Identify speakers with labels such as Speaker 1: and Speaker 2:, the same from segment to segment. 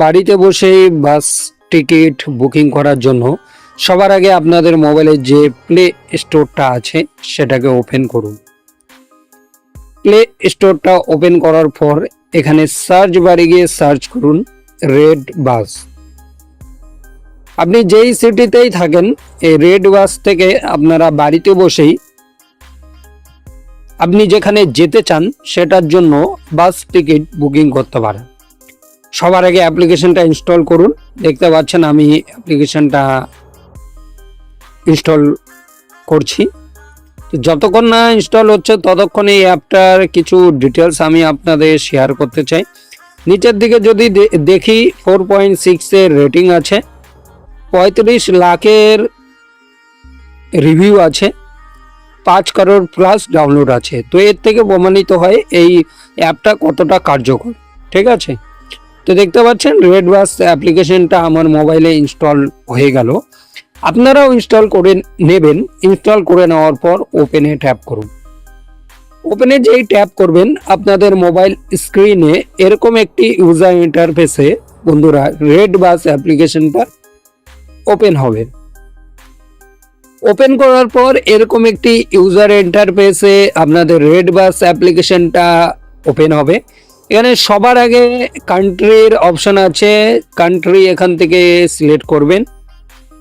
Speaker 1: বাড়িতে বসেই বাস, ticket, booking করার জন্য সবার আগে আপনাদের মোবাইলে যে প্লে স্টোরটা আছে সেটাকে ওপেন করুন। প্লে স্টোরটা ওপেন করার পর এখানে সার্চ বারে গিয়ে সার্চ করুন রেড বাস। আপনি যেই সিটিতেই থাকেন, এই রেড বাস থেকে আপনারা বাড়িতে বসেই আপনি যেখানে যেতে চান সেটার জন্য বাস, টিকিট, বুকিং করতে পারেন। সবার আগে অ্যাপ্লিকেশনটা ইনস্টল করুন। দেখতে পাচ্ছেন আমি অ্যাপ্লিকেশনটা ইনস্টল করছি। যতক্ষণ না ইনস্টল হচ্ছে, ততক্ষণ এই অ্যাপটার কিছু ডিটেলস আমি আপনাদের শেয়ার করতে চাই। নিচের দিকে যদি দেখি ফোর পয়েন্ট সিক্সের রেটিং আছে। পঁয়ত্রিশ লাখের রিভিউ আছে। পাঁচ কারোর প্লাস ডাউনলোড আছে। তো এর থেকে প্রমাণিত হয় এই অ্যাপটা কতটা কার্যকর। ঠিক আছে? তো দেখতে পাচ্ছেন রেড বাস অ্যাপ্লিকেশনটা আমার মোবাইলে ইনস্টল হয়ে গেল। আপনারাও ইনস্টল করে নেবেন। ইনস্টল করে নেওয়ার পর ওপেনে ট্যাপ করুন। ওপেনে যেই ট্যাপ করবেন, আপনাদের মোবাইল স্ক্রিনে এরকম একটি ইউজার ইন্টারফেসে বন্ধুরা রেড বাস অ্যাপ্লিকেশনটা ওপেন হবে। ওপেন করার পর এরকম একটি ইউজার ইন্টারফেসে আপনাদের রেড বাস অ্যাপ্লিকেশনটা ওপেন হবে। এখানে সবার আগে কান্ট্রির অপশন আছে কান্ট্রি এখান থেকে সিলেক্ট করবেন।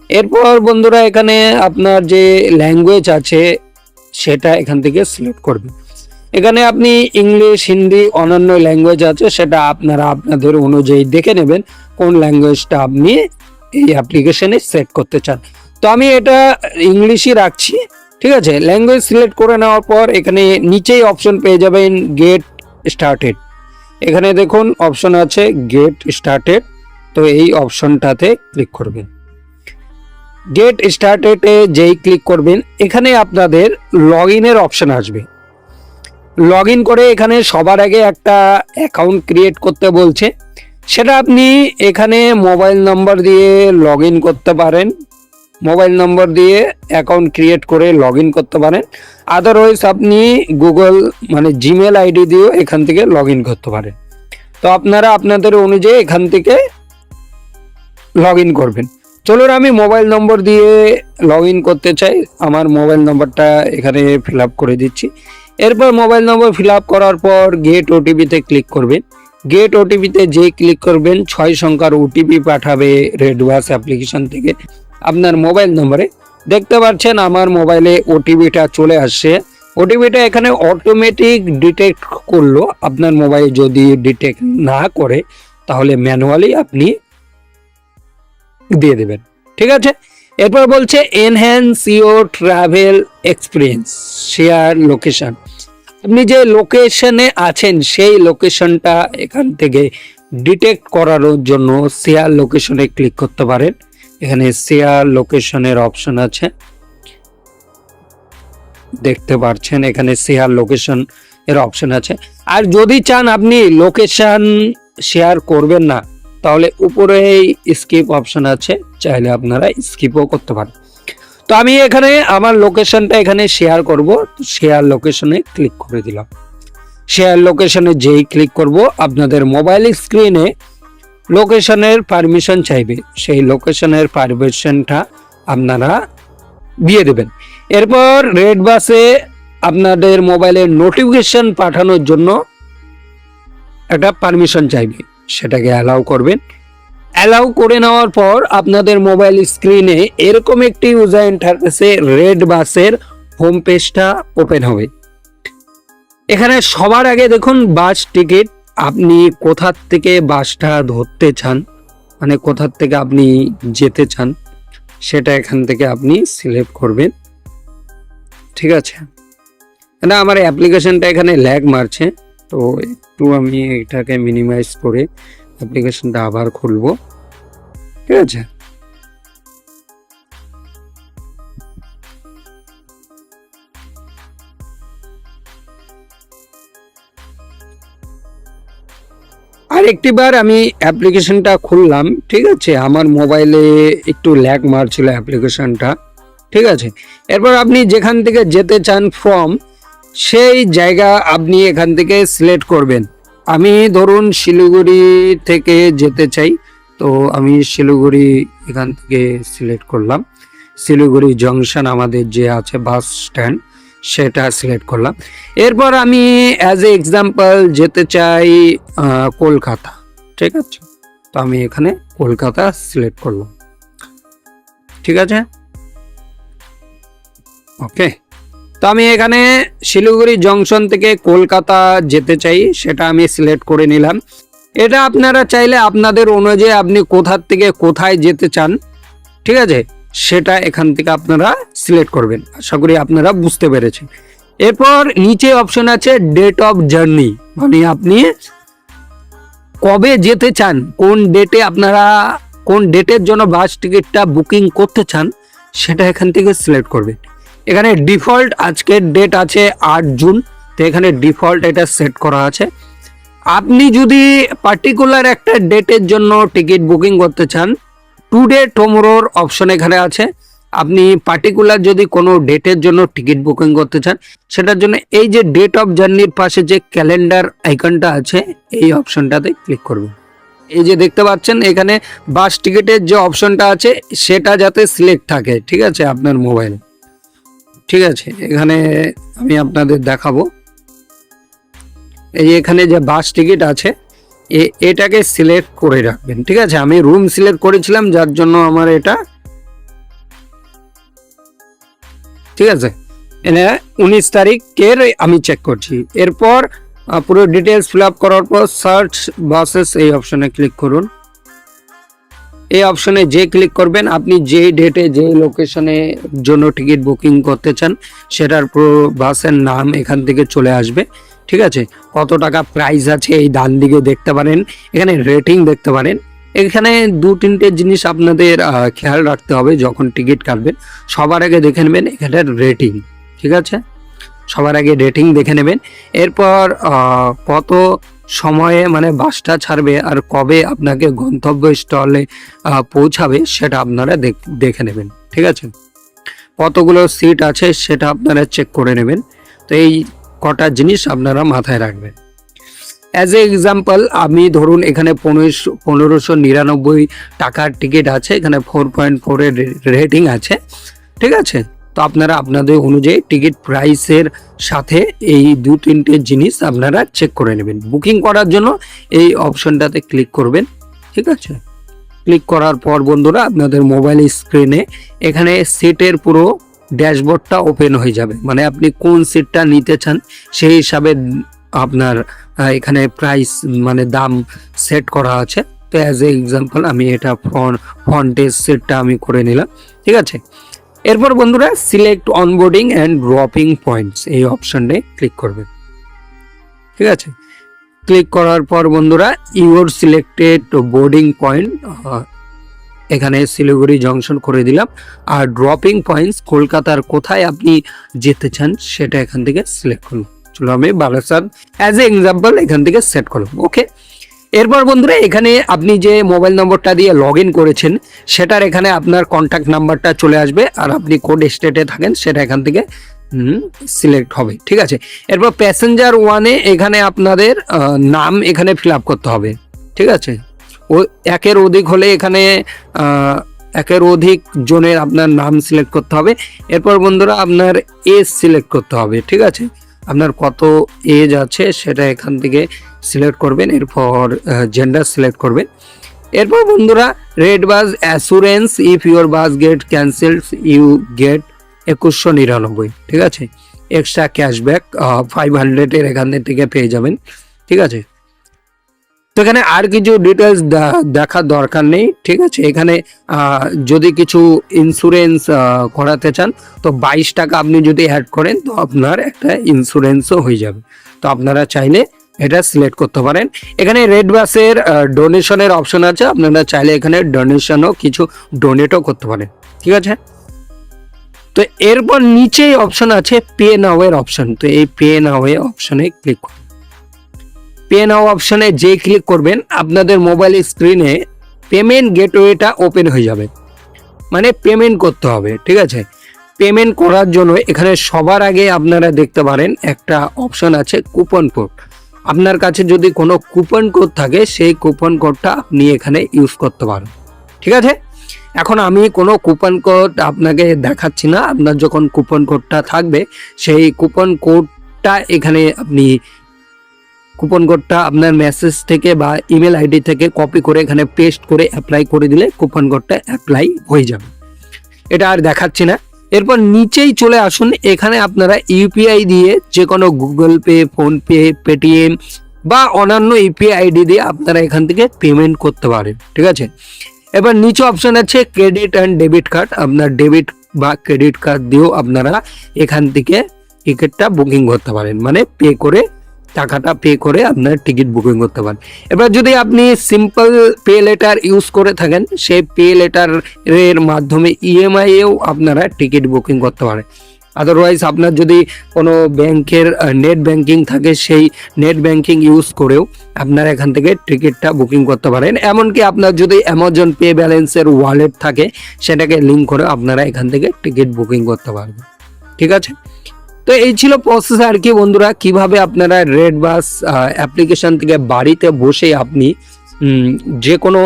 Speaker 1: এরপর বন্ধুরা এখানে আপনার যে ল্যাঙ্গুয়েজ আছে, সেটা এখান থেকে সিলেক্ট করবেন। এখানে আপনি ইংলিশ হিন্দি অন্যান্য ল্যাঙ্গুয়েজ আছে, সেটা আপনারা আপনাদের অনুযায়ী দেখে নেবেন, কোন ল্যাঙ্গুয়েজটা আপনি এই অ্যাপ্লিকেশনে সেট করতে চান। তো আমি এটা ইংলিশই রাখছি, ঠিক আছে? ল্যাঙ্গুয়েজ সিলেক্ট করে নেওয়ার পর এখানে নিচেই অপশন পেয়ে যাবেন গেট স্টার্টেড এখানে দেখুন অপশন আছে গেট স্টার্টেড তো এই অপশনটাতে ক্লিক করবেন। গেট স্টার্টেডে যেই ক্লিক করবেন, এখানে আপনাদের লগ ইনের অপশন আসবে। লগ করে এখানে সবার আগে একটা অ্যাকাউন্ট ক্রিয়েট করতে বলছে। সেটা আপনি এখানে মোবাইল নম্বর দিয়ে লগ করতে পারেন। মোবাইল নম্বর দিয়ে অ্যাকাউন্ট ক্রিয়েট করে লগ করতে পারেন। আদারওয়াইজ আপনি গুগল মানে জিমেল আইডি দিয়েও এখান থেকে লগ করতে পারেন। তো আপনারা আপনাদের অনুযায়ী এখান থেকে লগ করবেন। চলুন আমি মোবাইল নম্বর দিয়ে লগ করতে চাই। আমার মোবাইল নম্বরটা এখানে ফিল করে দিচ্ছি। এরপর মোবাইল নম্বর ফিল করার পর গেট ওটিপিতে ক্লিক করবেন। গেট ওটিপিতে যেই ক্লিক করবেন, ছয় সংখ্যার ওটিপি পাঠাবে রেড অ্যাপ্লিকেশন থেকে। আপনার মোবাইল নম্বরে। দেখতে পাচ্ছেন আমার মোবাইলে ওটিপিটা চলে আসছে। ওটিপিটা এখানে অটোমেটিক ডিটেক্ট করল। আপনার মোবাইল যদি ডিটেক্ট না করে, তাহলে ম্যানুয়ালি আপনি দিয়ে দেবেন। ঠিক আছে? এরপর বলছে enhance your travel experience share location আপনি যে লোকেশনে আছেন, সেই লোকেশনটা এখান থেকে ডিটেক্ট করানোর জন্য শেয়ার লোকেশনে ক্লিক করতে পারেন। এখানে শেয়ার লোকেশনের অপশন আছে। দেখতে পাচ্ছেন এখানে শেয়ার লোকেশন এর অপশন আছে। আর যদি চান আপনি লোকেশন শেয়ার করবেন না, তাহলে উপরে স্কিপ অপশন আছে, চাইলে আপনারা স্কিপও করতে পারেন। তো আমি এখানে আমার লোকেশনটা এখানে শেয়ার করব শেয়ার লোকেশনে ক্লিক করে দিলাম। শেয়ার লোকেশনে যেই ক্লিক করব, আপনাদের মোবাইল স্ক্রিনে লোকেশনের পারমিশন চাইবে। সেই লোকেশনের পারমিশনটা আপনারা দিয়ে দেবেন। এরপর রেড বাসে আপনাদের মোবাইলে নোটিফিকেশন পাঠানোর জন্য একটা পারমিশন চাইবে। সেটাকে অ্যালাউ করবেন। অ্যালাউ করে নেওয়ার পর আপনাদের মোবাইল স্ক্রিনে এরকম একটি ইউজার ইন্টারফেসে রেড বাসের হোম পেজটা ওপেন হবে। এখানে সবার আগে দেখুন বাস টিকিট আপনি কোথার থেকে বাসটা ধরতে চান? মানে কোথার থেকে আপনি যেতে চান? সেটা এখান থেকে আপনি সিলেক্ট করবেন। ঠিক আছে? না, আমার অ্যাপ্লিকেশনটা এখানে ল্যাগ মারছে। তো একটু আমি এটাকে মিনিমাইজ করে অ্যাপ্লিকেশনটা আবার খুলব। ঠিক আছে? আরেকটি বার আমি অ্যাপ্লিকেশনটা খুললাম, ঠিক আছে? আমার মোবাইলে একটু ল্যাগ মারছিল অ্যাপ্লিকেশনটা, ঠিক আছে? এরপর আপনি যেখান থেকে যেতে চান ফর্ম সেই জায়গা আপনি এখান থেকে সিলেক্ট করবেন। আমি ধরুন শিলিগুড়ি থেকে যেতে চাই, তো আমি শিলিগুড়ি এখান থেকে সিলেক্ট করলাম। শিলিগুড়ি জংশন আমাদের যে আছে বাস স্ট্যান্ড সেটা সিলেক্ট করলাম। এরপর আমি অ্যাজ এ এক্সাম্পল যেতে চাই কলকাতা। ঠিক আছে? তো আমি এখানে কলকাতা সিলেক্ট করলাম। ঠিক আছে? ওকে তো আমি এখানে শিলিগুড়ি জংশন থেকে কলকাতা যেতে চাই, সেটা আমি সিলেক্ট করে নিলাম। এটা আপনারা চাইলে আপনাদের অনুযায়ী আপনি কোথার থেকে কোথায় যেতে চান। ঠিক আছে? সেটা এখান থেকে আপনারা সিলেক্ট করবেন। আশা করি আপনারা বুঝতে পেরেছেন। এরপর নিচে অপশন আছে ডেট অফ জার্নি মানে আপনি কবে যেতে চান, কোন ডেটে আপনারা, কোন ডেটের জন্য বাস টিকিটটা বুকিং করতে চান, সেটা এখান থেকে সিলেক্ট করবেন। এখানে ডিফল্ট আজকের ডেট আছে আট জুন, তো এখানে ডিফল্ট এটা সেট করা আছে। আপনি যদি পার্টিকুলার একটা ডেটের জন্য টিকিট বুকিং করতে চান টুডে টুমোরোর অপশন এখানে আছে। আপনি পার্টিকুলার যদি কোনো ডেটের জন্য টিকিট বুকিং করতে চান, সেটার জন্য এই যে ডেট অফ জার্নির পাশে যে ক্যালেন্ডার আইকনটা আছে, এই অপশনটাতে ক্লিক করবেন এই যে দেখতে পাচ্ছেন, এখানে বাস টিকিটের যে অপশনটা আছে, সেটা যাতে সিলেক্ট থাকে, ঠিক আছে, আপনার মোবাইলে ঠিক আছে, এখানে আমি আপনাদের দেখাবো। এই এখানে যে বাস টিকিট আছে এটাকে সিলেক্ট করে রাখবেন, ঠিক আছে? আমি রুম সিলেক্ট করেছিলাম, যার জন্য আমার এটা, ঠিক আছে? এনে উনিশ তারিখের আমি চেক করছি। এরপর পুরো ডিটেলস ফিল আপ করার পর সার্চ বাসেস এই অপশনে ক্লিক করুন। এই অপশনে যে ক্লিক করবেন, আপনি যেই ডেটে যে লোকেশনে জন্য টিকিট বুকিং করতে চান, সেটার পুরো বাসের নাম এখান থেকে চলে আসবে। ঠিক আছে? কত টাকা প্রাইস আছে এই ডান দিকে দেখতে পারেন, এখানে রেটিং দেখতে পারেন। এখানে দু তিনটে জিনিস আপনাদের খেয়াল রাখতে হবে যখন টিকিট কাটবেন। সবার আগে দেখে নেবেন এখানের রেটিং ঠিক আছে? সবার আগে রেটিং দেখে নেবেন। এরপর কত সময়ে মানে বাসটা ছাড়বে আর কবে আপনাকে গন্তব্য স্টলে পৌঁছাবে সেটা আপনারা দেখ- দেখে নেবেন, ঠিক আছে? কতগুলো সিট আছে সেটা আপনারা চেক করে নেবেন। তো এই কটা জিনিস আপনারা মাথায় রাখবেন। অ্যাজ এ এক্সাম্পল আমি ধরুন এখানে পনেরোশো পনেরোশো নিরানব্বই টাকার টিকিট আছে, এখানে ফোর পয়েন্ট ফোরের রেটিং আছে, ঠিক আছে? তো আপনারা আপনাদের অনুযায়ী টিকিট প্রাইসের সাথে এই দু, তিনটে জিনিস আপনারা চেক করে নেবেন। বুকিং করার জন্য এই অপশনটাতে ক্লিক করবেন, ঠিক আছে? ক্লিক করার পর বন্ধুরা, আপনাদের মোবাইল স্ক্রিনে এখানে সিটের পুরো ড্যাশবোর্ডটা ওপেন হয়ে যাবে। মানে আপনি কোন সিটটা নিতে চান সেই হিসাবে আপনার এখানে প্রাইস মানে দাম সেট করা আছে। তো অ্যাজ এ এক্সাম্পল আমি এটা ফ্রন্ট ফ্রন্টের সিটটা আমি করে নিলাম। ঠিক আছে? এরপর বন্ধুরা select onboarding and dropping points এই অপশনে ক্লিক করবেন ঠিক আছে? ক্লিক করার পর বন্ধুরা ইউর সিলেক্টেড বোর্ডিং পয়েন্ট এখানে শিলিগুড়ি জংশন করে দিলাম। আর ড্রপিং পয়েন্টস কলকাতার কোথায় আপনি যেতে চান সেটা এখান থেকে সিলেক্ট করুন। চলো আমি বারাসাত অ্যাজ এ এক্সাম্পল এখান থেকে সেট করলাম। ওকে এরপর বন্ধুরা, এখানে আপনি যে মোবাইল নম্বরটা দিয়ে লগ করেছেন, সেটার এখানে আপনার কন্ট্যাক্ট নাম্বারটা চলে আসবে আর আপনি কোড স্টেটে থাকেন সেটা এখান থেকে সিলেক্ট হবে। ঠিক আছে? এরপর প্যাসেঞ্জার ওয়ানে এখানে আপনাদের নাম এখানে ফিল করতে হবে। ঠিক আছে? ও একের অধিক হলে এখানে একের অধিক জনের আপনার নাম সিলেক্ট করতে হবে। এরপর বন্ধুরা আপনার এজ সিলেক্ট করতে হবে, ঠিক আছে? আপনার কত এজ আছে সেটা এখান থেকে সিলেক্ট করবেন, এরপর জেন্ডার সিলেক্ট করবেন। এরপর বন্ধুরা redBus assurance if your bus get cancelled you get একুশশো নিরানব্বই, ঠিক আছে? এক্সট্রা ক্যাশব্যাক ফাইভ হান্ড্রেডের এখান থেকে পেয়ে যাবেন, ঠিক আছে? তো এখানে আর কিছু ডিটেলস দেখার দরকার নেই, ঠিক আছে? এখানে যদি কিছু ইন্স্যুরেন্স করাতে চান, তো বাইশ টাকা আপনি যদি অ্যাড করেন, তো আপনার একটা ইন্স্যুরেন্সও হয়ে যাবে। তো আপনারা চাইলে এটা সিলেক্ট করতে পারেন। এখানে রেড বাসের ডোনেশনের অপশন আছে। আপনারা চাইলে এখানে ডোনেশনও কিছু ডোনেটও করতে পারেন। ঠিক আছে? তো এরপর নিচেই অপশন আছে পে নাও এর অপশন তো এই পে নাও এ অপশনে ক্লিক করুন। পে নাও অপশনে যে ক্লিক করবেন, আপনাদের মোবাইল স্ক্রিনে পেমেন্ট গেটওয়েটা ওপেন হয়ে যাবে। মানে পেমেন্ট করতে হবে, ঠিক আছে? পেমেন্ট করার জন্য এখানে সবার আগে আপনারা দেখতে পারেন একটা অপশন আছে কুপন কোড আপনার কাছে যদি কোনো কুপন কোড থাকে, সেই কুপন কোডটা আপনি এখানে ইউজ করতে পারেন, ঠিক আছে? এখন আমি কোনো কুপন কোড আপনাকে দেখাচ্ছি না। আপনার যখন কুপন কোডটা থাকবে, সেই কুপন কোডটা এখানে আপনি কুপন কোডটা আপনার মেসেজ থেকে বা ইমেল আইডি থেকে কপি করে এখানে পেস্ট করে অ্যাপ্লাই করে দিলে কুপন কোডটা অ্যাপ্লাই হয়ে যাবে। এটা আর দেখাচ্ছি না। এরপর নিচেই চলে আসুন। এখানে আপনারা ইউপিআই দিয়ে যে কোনো গুগল পে ফোনপে পেটিএম বা অন্যান্য ইউপিআই আইডি দিয়ে আপনারা এখান থেকে পেমেন্ট করতে পারেন। ঠিক আছে? এবার নিচে অপশন আছে ক্রেডিট অ্যান্ড ডেবিট কার্ড আপনার ডেবিট বা ক্রেডিট কার্ড দিয়েও আপনারা এখান থেকে টিকিটটা বুকিং করতে পারেন। মানে পে করে টাকাটা পে করে আপনার টিকিট বুকিং করতে পারেন। এবার যদি আপনি সিম্পল পে লেটার ইউজ করে থাকেন, সেই পে লেটার এর মাধ্যমে ইএমআই এও আপনারা টিকিট বুকিং করতে পারেন। আদারওয়াইজ আপনার যদি কোনো ব্যাংকের নেট ব্যাংকিং থাকে, সেই নেট ব্যাংকিং ইউজ করেও আপনারা এখান থেকে টিকিটটা বুকিং করতে পারেন। এমনকি আপনার যদি অ্যামাজন পে ব্যালেন্সের ওয়ালেট থাকে, সেটাকে লিঙ্ক করে আপনারা এখান থেকে টিকিট বুকিং করতে পারবেন। ঠিক আছে? তো এই ছিল প্রসেস আর কি বন্ধুরা, কীভাবে আপনারা রেড বাস অ্যাপ্লিকেশন থেকে বাড়িতে বসে আপনি যে কোনো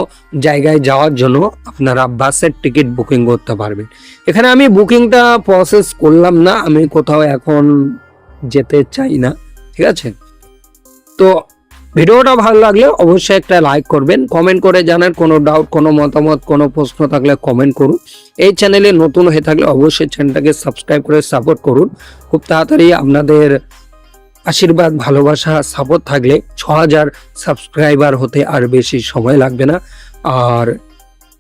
Speaker 1: জায়গায় যাওয়ার জন্য আপনারা বাসের টিকিট বুকিং করতে পারবেন। এখানে আমি বুকিংটা প্রসেস করলাম না, আমি কোথাও এখন যেতে চাই না, ঠিক আছে? তো ভিডিওটা ভালো লাগলে অবশ্যই একটা লাইক করবেন। কমেন্ট করে জানার কোনো ডাউট কোনো মতামত, কোনো প্রশ্ন থাকলে কমেন্ট করুন। এই চ্যানেলে নতুন হয়ে থাকলে অবশ্যই চ্যানেলটাকে সাবস্ক্রাইব করে সাপোর্ট করুন। খুব তাড়াতাড়ি আপনাদের আশীর্বাদ, ভালোবাসা সাপোর্ট থাকলে ছ হাজার সাবস্ক্রাইবার হতে আর বেশি সময় লাগবে না। আর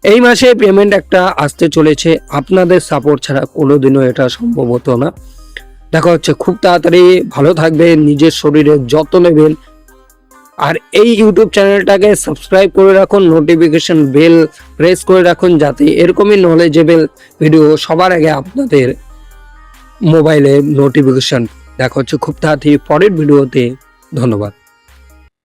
Speaker 1: এই মাসে পেমেন্ট একটা আসতে চলেছে। আপনাদের সাপোর্ট ছাড়া কোনোদিনও এটা সম্ভব হতো না। দেখা হচ্ছে, খুব তাড়াতাড়ি ভালো থাকবেন, নিজের শরীরের যত্ন নেবেন। আর এই ইউটিউব চ্যানেলটাকে সাবস্ক্রাইব করে রাখুন নোটিফিকেশন বেল প্রেস করে রাখুন যাতে এরকমই নলেজেবেল ভিডিও সবার আগে আপনাদের মোবাইলে নোটিফিকেশন দেখা হচ্ছে খুব তাড়াতাড়ি পরের ভিডিওতে ধন্যবাদ।